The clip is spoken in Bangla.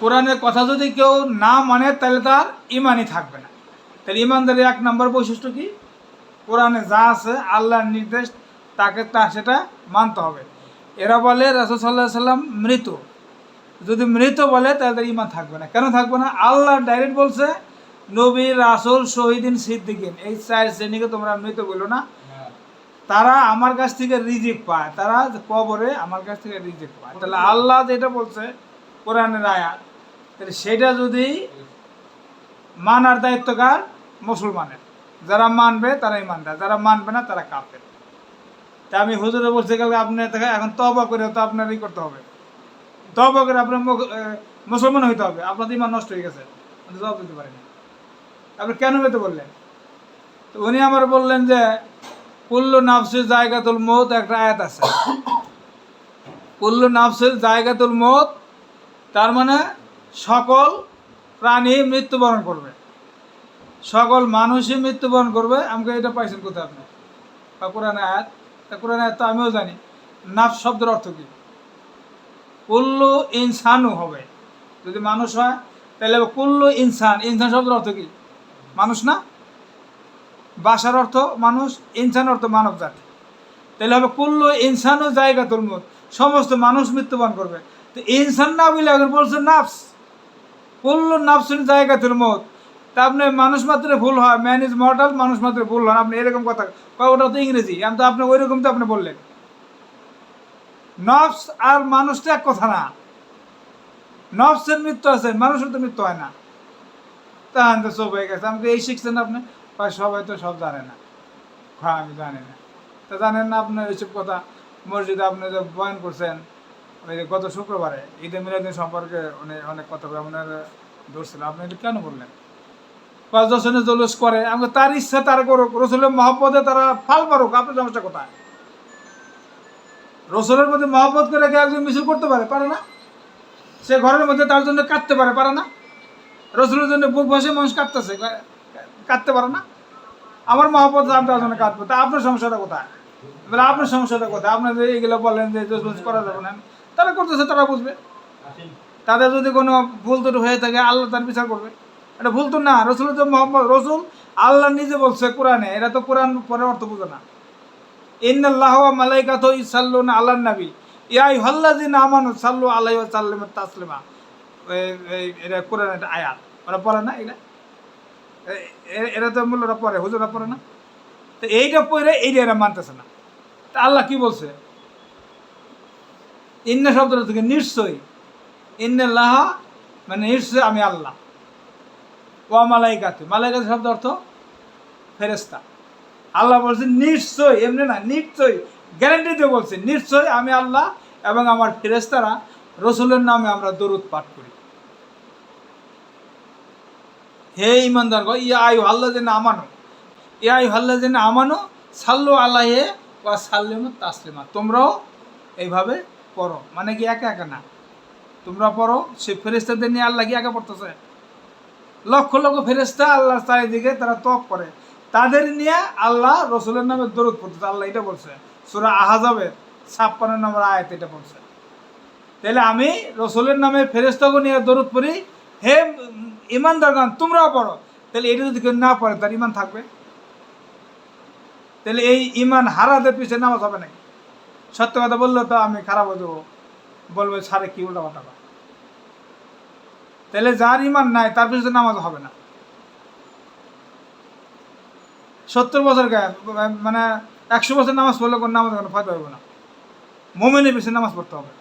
কোরআনের কথা যদি কেউ না মানে তাহলে তার ইমানই থাকবে না। তাহলে ইমানদারের এক নম্বর বৈশিষ্ট্য কি? কোরআনে যা আছে, আল্লাহর নির্দেশ, তাকে তা সেটা মানতে হবে। এরা বলে, রাসুল সাল্লাহ সাল্লাম মৃত। যদি মৃত বলে, তাহলে তার ইমান থাকবে না। কেন থাকবে না? আল্লাহ ডাইরেক্ট বলছে, নবী, রাসুল, শহীদিন, সিদ্দিকিন, এই চার শ্রেণীকে তোমরা মৃত বলো না। তারা আমার কাছ থেকে রিজেক্ট পায়। তারা কবরে আমার কাছ থেকে রিজেক্ট পায়। তাহলে আল্লাহ যেটা বলছে, কোরআনের আয়াত তাহলে সেটা যদি মানার দায়িত্ব কার? মুসলমানের। যারা মানবে তারা ইমানদার যারা মানবে না তারা কাপের তা আমি হুজুরে বলছি, কালকে আপনি এখন তবা করে তো আপনার ই করতে হবে। তবা করে আপনার মুসলমান হইতে হবে। আপনার ইমান নষ্ট হয়ে গেছে। আপনি জবাব দিতে পারেন। আপনি কেন পেতে বললেন? তো উনি আমার বললেন যে, কুল্লু নাফসের জায়গাতুল মৌত একটা আয়াত আছে। কুল্লু নাফসের জায়গাতুল মৌত, তার মানে সকল প্রাণী মৃত্যুবরণ করবে। সকল মানুষই মৃত্যুবরণ করবে, আমাকে এটা পাইছেন কোথায় আপনি? বা কোরআন আয়াত? তা কোরআন আয়াত তো আমিও জানি। নাফ শব্দের অর্থ কি? কুল্লু ইনসানও হবে। যদি মানুষ হয়, তাহলে কুল্লু ইনসান। ইনসান শব্দের অর্থ কি? মানুষ না? বাসার অর্থ মানুষ, ইনসান অর্থ মানব জাতি। তাহলে হবে কুল্লু ইনসানও জায়গা তুলমুদ সমস্ত মানুষ মৃত্যুবরণ করবে। তো ইনসান না বলে এখন বলছে নাফস। কুল্লু নাফসের জায়গা তুলমুদ তা আপনি মানুষ মাত্র ভুল হয় ম্যান ইজ মর্টাল মানুষ মাত্র ভুল হয় আপনি এরকম কথা ওটা তো ইংরেজি, আমি তো আপনি ওই রকম তো আপনি বললেন। নফস আর মানুষটা এক কথা না। নফসের মৃত্যু আছে, মানুষের তো মৃত্যু হয় না। তাহলে তো সব হয়ে গেছে। আমাকে এই শিখছেন আপনি? সবাই তো সব জানে না। হ্যাঁ আমি জানি না। তা জানেন না আপনি, এইসব কথা মসজিদে আপনি যে বয়ান করছেন ওই যে গত শুক্রবারে ঈদে মিলাদিন সম্পর্কে অনেক অনেক কথা আপনার ধরছিল আপনি কেন বললেন? পাঁচ দশজনে জলুস করে, আমাকে তার ইচ্ছা, তারা করুক। রসুলের মহব্বতে তারা ফাল পারুক আপনার সমস্যা কোথায়? রসুলের মধ্যে মহব্বত করে কেউ একজন মিছিল করতে পারে পারে না? সে ঘরের মধ্যে তার জন্য কাঁদতে পারে পারে না? রসুলের জন্য বুক ভাসে মানুষ কাঁদতেছে কাঁদতে পারে না? আমার মহব্বত আমি তার জন্য কাঁদবো। তা আপনার সমস্যাটা কোথায়? এবার আপনার সমস্যাটা কোথায়? আপনার যে এইগুলো বলেন যে জজমেন্ট করা যাবে না। তারা করতেছে তারা বুঝবে। তাদের যদি কোনো ভুল ত্রুটি হয়ে থাকে আল্লাহ তার বিচার করবে। এটা ভুল তো না রসুল তো মোহাম্মদ রসুল আল্লাহ নিজে বলছে কোরআনে এটা তো কোরআন পরে অর্থ বুঝে না। ইন্নাল্লাহ মালাইকাত ইসাল্লু না আল্লাহ নবী। ইয়াই হল্লাদিন আমানু সাল্লু আলাই সাল্লাম তাসলিমা। এটা কোরআন এটা আয়াত। ওরা পড়ে না এটা? এরা তো মূল্যরা পড়ে হুজুরা পড়ে না? তো এইটা পড়ে এইটা এরা মানতেছে না। তা আল্লাহ কি বলছে? ইন্না শব্দটা থেকে নিশ্চয়ই। ইন্নাল্লাহ মানে নিশ্চয় আমি আল্লাহ। ও মালাইকাতে। মালাইকাতে শব্দ অর্থ ফেরেস্তা আল্লাহ বলছে নিশ্চয় এমনি না নিশ্চয় গ্যারান্টি দিয়ে বলছে নিশ্চয় আমি আল্লাহ এবং আমার ফেরেস্তারা রসুলের নামে আমরা দরুদ পাঠ করি। হে ইমানদার ইয়া আয়ু আল্লাহ যেন আমানো। ইয়া আয়ু আল্লাহ যেন আমানো সাল্লু আল্লাহে বা সাল্লিম তাসলিমা। তোমরাও এইভাবে পড়ো। মানে কি একা একা না? তোমরা পড়ো, সে ফেরেস্তাদের নিয়ে আল্লাহ কি একা পড়তেছে? লক্ষ লক্ষ ফেরেস্তা আল্লাহ চারিদিকে তারা তপ করে। তাদের নিয়ে আল্লাহ রসুলের নামে দরুদ পড়তেছে। আল্লাহ এটা বলছে। সুরা আহাজাবের ছাপ্পান্ন নম্বর আয়াত এটা বলছে। তাহলে আমি রসুলের নামে ফেরেস্তাকে নিয়ে দরুদ পড়ি। হে ইমান ইমানদারগান তোমরাও পড়ো। তাহলে এটা যদি কেউ না পড়ে, তার ইমান থাকবে? তাহলে এই ইমান হারাদের পিছনে নামাজ হবে নাকি? সত্য কথা বলল তো আমি খারাপ হয়ে যাব। বলব সারে কি উল্টা পাল্টা তাহলে যার ইমান নাই, তার পিছনে নামাজ হবে না। সত্তর বছর মানে একশো বছর নামাজ পড়লে কোনো নামাজ কোনো ফায়দা হবে না। মোমেনের পিছনে নামাজ পড়তে হবে।